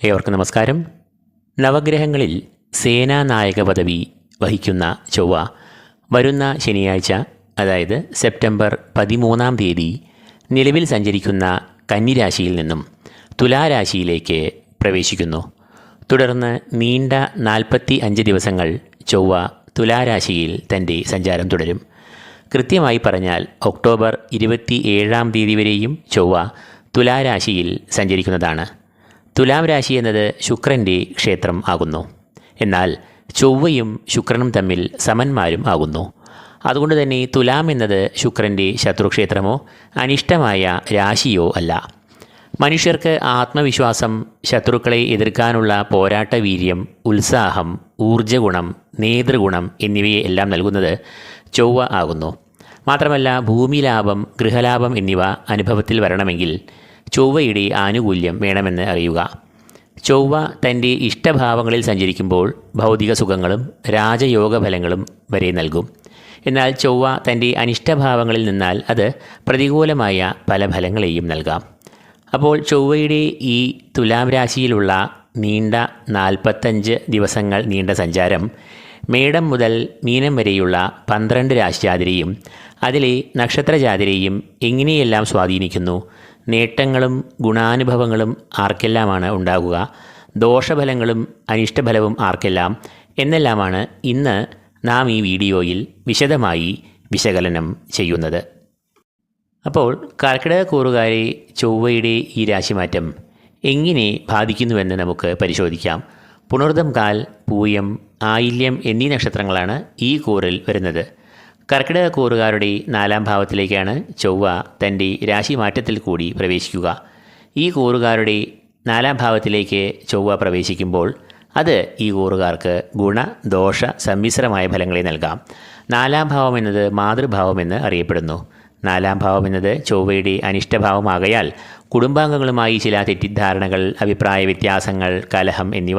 ഏവർക്കും നമസ്കാരം. നവഗ്രഹങ്ങളിൽ സേനാനായക പദവി വഹിക്കുന്ന ചൊവ്വ വരുന്ന ശനിയാഴ്ച അതായത് സെപ്റ്റംബർ പതിമൂന്നാം തീയതി നിലവിൽ സഞ്ചരിക്കുന്ന കന്നിരാശിയിൽ നിന്നും തുലാരാശിയിലേക്ക് പ്രവേശിക്കുന്നു. തുടർന്ന് നീണ്ട നാൽപ്പത്തി അഞ്ച് ദിവസങ്ങൾ ചൊവ്വ തുലാരാശിയിൽ തന്റെ സഞ്ചാരം തുടരും. കൃത്യമായി പറഞ്ഞാൽ ഒക്ടോബർ ഇരുപത്തി ഏഴാം തീയതി വരെയും ചൊവ്വ തുലാരാശിയിൽ സഞ്ചരിക്കുന്നതാണ്. തുലാം രാശി എന്നത് ശുക്രന്റെ ക്ഷേത്രം ആകുന്നു. എന്നാൽ ചൊവ്വയും ശുക്രനും തമ്മിൽ സമന്മാരും ആകുന്നു. അതുകൊണ്ട് തന്നെ തുലാം എന്നത് ശുക്രന്റെ ശത്രുക്ഷേത്രമോ അനിഷ്ടമായ രാശിയോ അല്ല. മനുഷ്യർക്ക് ആത്മവിശ്വാസം ശത്രുക്കളെ എതിർക്കാനുള്ള പോരാട്ട വീര്യം ഉത്സാഹം ഊർജഗുണം നേതൃഗുണം എന്നിവയെ എല്ലാം നൽകുന്നത് ചൊവ്വ ആകുന്നു. മാത്രമല്ല ഭൂമിലാഭം ഗൃഹലാഭം എന്നിവ അനുഭവത്തിൽ വരണമെങ്കിൽ ചൊവ്വയുടെ ആനുകൂല്യം വേണമെന്ന് അറിയുക. ചൊവ്വ തന്റെ ഇഷ്ടഭാവങ്ങളിൽ സഞ്ചരിക്കുമ്പോൾ ഭൗതിക സുഖങ്ങളും രാജയോഗ ഫലങ്ങളും വരെ നൽകും. എന്നാൽ ചൊവ്വ തന്റെ അനിഷ്ടഭാവങ്ങളിൽ നിന്നാൽ അത് പ്രതികൂലമായ പല ഫലങ്ങളെയും നൽകാം. അപ്പോൾ ചൊവ്വയുടെ ഈ തുലാം രാശിയിലുള്ള നീണ്ട നാൽപ്പത്തഞ്ച് ദിവസങ്ങൾ നീണ്ട സഞ്ചാരം മേടം മുതൽ മീനം വരെയുള്ള പന്ത്രണ്ട് രാശിജാതിരെയും അതിലെ നക്ഷത്രജാതിരെയും എങ്ങനെയെല്ലാം സ്വാധീനിക്കുന്നു? നേട്ടങ്ങളും ഗുണാനുഭവങ്ങളും ആർക്കെല്ലാമാണ് ഉണ്ടാകുക? ദോഷഫലങ്ങളും അനിഷ്ടഫലവും ആർക്കെല്ലാം? എന്നെല്ലാമാണ് ഇന്ന് നാം ഈ വീഡിയോയിൽ വിശദമായി വിശകലനം ചെയ്യുന്നത്. അപ്പോൾ കർക്കിടക കൂറുകാരെ ചൊവ്വയുടെ ഈ രാശിമാറ്റം എങ്ങനെ ബാധിക്കുന്നുവെന്ന് നമുക്ക് പരിശോധിക്കാം. പുണർദം കാൽ പൂയം ആയില്യം എന്നീ നക്ഷത്രങ്ങളാണ് ഈ കൂറിൽ വരുന്നത്. കർക്കിടക കൂറുകാരുടെ നാലാം ഭാവത്തിലേക്കാണ് ചൊവ്വ തന്റെ രാശിമാറ്റത്തിൽ കൂടി പ്രവേശിക്കുക. ഈ കൂറുകാരുടെ നാലാം ഭാവത്തിലേക്ക് ചൊവ്വ പ്രവേശിക്കുമ്പോൾ അത് ഈ കൂറുകാർക്ക് ഗുണ ദോഷ സമ്മിശ്രമായ ഫലങ്ങളെ നൽകാം. നാലാം ഭാവം എന്നത് മാതൃഭാവമെന്ന് അറിയപ്പെടുന്നു. നാലാം ഭാവം എന്നത് ചൊവ്വയുടെ അനിഷ്ടഭാവമാകയാൽ കുടുംബാംഗങ്ങളുമായി ചില തെറ്റിദ്ധാരണകൾ അഭിപ്രായ വ്യത്യാസങ്ങൾ കലഹം എന്നിവ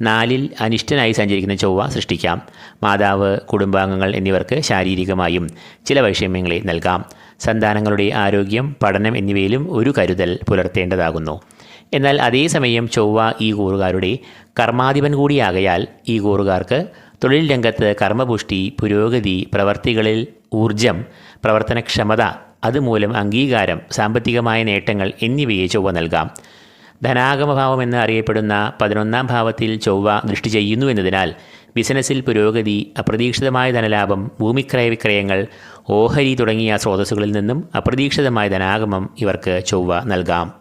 നാലിൽ അനിഷ്ടനായി സഞ്ചരിക്കുന്ന ചൊവ്വ സൃഷ്ടിക്കാം. മാതാവ് കുടുംബാംഗങ്ങൾ എന്നിവർക്ക് ശാരീരികമായും ചില വൈഷമ്യങ്ങളെ നൽകാം. സന്താനങ്ങളുടെ ആരോഗ്യം പഠനം എന്നിവയിലും ഒരു കരുതൽ പുലർത്തേണ്ടതാകുന്നു. എന്നാൽ അതേസമയം ചൊവ്വ ഈ കൂറുകാരുടെ കർമാധിപൻ കൂടിയാകയാൽ ഈ കൂറുകാർക്ക് തൊഴിൽ രംഗത്ത് കർമ്മപുഷ്ടി പുരോഗതി പ്രവർത്തികളിൽ ഊർജം പ്രവർത്തനക്ഷമത അതുമൂലം അംഗീകാരം സാമ്പത്തികമായ നേട്ടങ്ങൾ എന്നിവയെ ചൊവ്വ നൽകാം. ധനാഗമഭാവം എന്ന് അറിയപ്പെടുന്ന പതിനൊന്നാം ഭാവത്തിൽ ചൊവ്വ ദൃഷ്ടി ചെയ്യുന്നു എന്നതിനാൽ ബിസിനസ്സിൽ പുരോഗതി അപ്രതീക്ഷിതമായ ധനലാഭം ഭൂമിക്രയ വിക്രയങ്ങൾ ഓഹരി തുടങ്ങിയ സ്രോതസ്സുകളിൽ നിന്നും അപ്രതീക്ഷിതമായ ധനാഗമം ഇവർക്ക് ചൊവ്വ നൽകാം.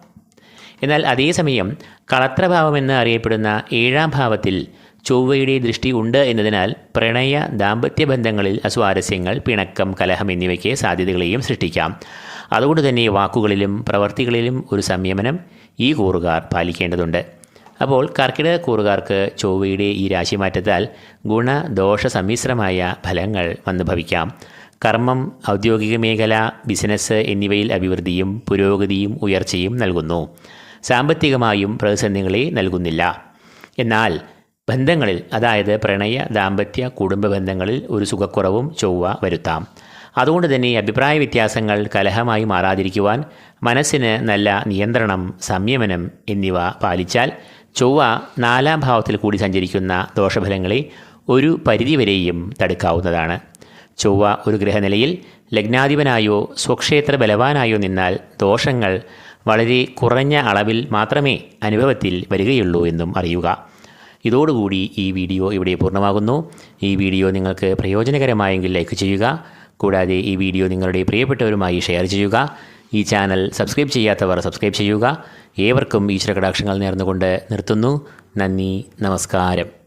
എന്നാൽ അതേസമയം കളത്രഭാവം എന്ന് അറിയപ്പെടുന്ന ഏഴാം ഭാവത്തിൽ ചൊവ്വയുടെ ദൃഷ്ടി ഉണ്ട് എന്നതിനാൽ പ്രണയ ദാമ്പത്യ ബന്ധങ്ങളിൽ അസ്വാരസ്യങ്ങൾ പിണക്കം കലഹം എന്നിവയ്ക്ക് സാധ്യതകളെയും സൃഷ്ടിക്കാം. അതുകൊണ്ട് തന്നെ വാക്കുകളിലും പ്രവർത്തികളിലും ഒരു സംയമനം ഈ കൂറുകാർ പാലിക്കേണ്ടതുണ്ട്. അപ്പോൾ കർക്കിടക കൂറുകാർക്ക് ചൊവ്വയുടെ ഈ രാശിമാറ്റത്താൽ ഗുണ ദോഷ സമ്മിശ്രമായ ഫലങ്ങൾ വന്നു ഭവിക്കാം. കർമ്മം ഔദ്യോഗിക മേഖല ബിസിനസ് എന്നിവയിൽ അഭിവൃദ്ധിയും പുരോഗതിയും ഉയർച്ചയും നൽകുന്നു. സാമ്പത്തികമായും പ്രതിസന്ധികളെ നൽകുന്നില്ല. എന്നാൽ ബന്ധങ്ങളിൽ അതായത് പ്രണയ ദാമ്പത്യ കുടുംബ ബന്ധങ്ങളിൽ ഒരു സുഖക്കുറവും ചൊവ്വ വരുത്താം. അതുകൊണ്ട് തന്നെ അഭിപ്രായ വ്യത്യാസങ്ങൾ കലഹമായി മാറാതിരിക്കുവാൻ മനസ്സിന് നല്ല നിയന്ത്രണം സംയമനം എന്നിവ പാലിച്ചാൽ ചൊവ്വ നാലാം ഭാവത്തിൽ കൂടി സഞ്ചരിക്കുന്ന ദോഷഫലങ്ങളെ ഒരു പരിധിവരെയും തടുക്കാവുന്നതാണ്. ചൊവ്വ ഒരു ഗ്രഹനിലയിൽ ലഗ്നാധിപനായോ സ്വക്ഷേത്ര ബലവാനായോ നിന്നാൽ ദോഷങ്ങൾ വളരെ കുറഞ്ഞ അളവിൽ മാത്രമേ അനുഭവത്തിൽ വരികയുള്ളൂ എന്നും അറിയുക. ഇതോടുകൂടി ഈ വീഡിയോ ഇവിടെ പൂർണമാകുന്നു. ഈ വീഡിയോ നിങ്ങൾക്ക് പ്രയോജനകരമായെങ്കിൽ ലൈക്ക് ചെയ്യുക. കൂടാതെ ഈ വീഡിയോ നിങ്ങളുടെ പ്രിയപ്പെട്ടവരുമായി ഷെയർ ചെയ്യുക. ഈ ചാനൽ സബ്സ്ക്രൈബ് ചെയ്യാത്തവർ സബ്സ്ക്രൈബ് ചെയ്യുക. ഏവർക്കും ഈശ്വര കടാക്ഷങ്ങൾ നേർന്നുകൊണ്ട് നിർത്തുന്നു. നന്ദി നമസ്കാരം.